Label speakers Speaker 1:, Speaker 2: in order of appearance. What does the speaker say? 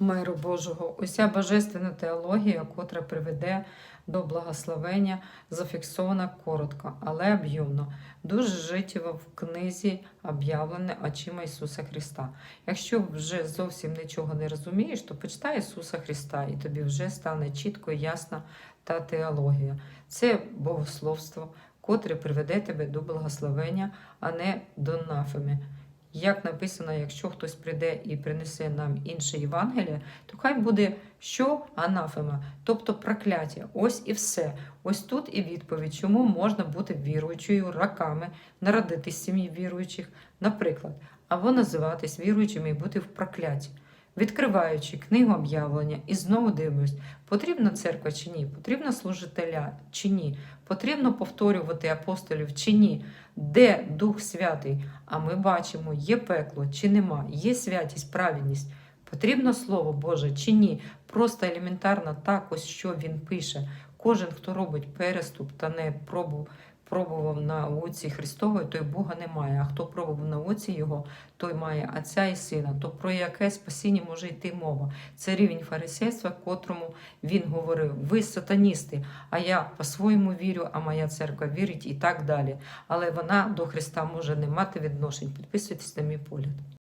Speaker 1: миру Божого, уся божественна теологія, котра приведе до благословення, зафіксована коротко, але об'ємно, дуже життєво в книзі об'явлене очима Ісуса Христа. Якщо вже зовсім нічого не розумієш, то почитай Ісуса Христа, і тобі вже стане чітко і ясна та теологія. Це богословство, котре приведе тебе до благословення, а не до нафеми. Як написано, якщо хтось прийде і принесе нам інше Євангеліє, то хай буде що анафема, тобто прокляття. Ось і все. Ось тут і відповідь, чому можна бути віруючою раками, народитись сім'ї віруючих, наприклад, або називатись віруючими і бути в прокляті. Відкриваючи книгу об'явлення і знову дивимось, потрібна церква чи ні, потрібна служителя чи ні, потрібно повторювати апостолів чи ні, де Дух Святий, а ми бачимо, є пекло чи нема, є святість, праведність. Потрібно Слово Боже чи ні? Просто елементарно так, ось що він пише. Кожен, хто робить переступ та не пробував, пробував на оці Христової, той Бога немає. А хто пробував на оці Його, той має Отця і Сина. То про яке спасіння може йти мова? Це рівень фарисейства, котрому він говорив: ви сатаністи, а я по-своєму вірю, а моя церква вірить і так далі. Але вона до Христа може не мати відношень. Підписуйтесь на мій погляд.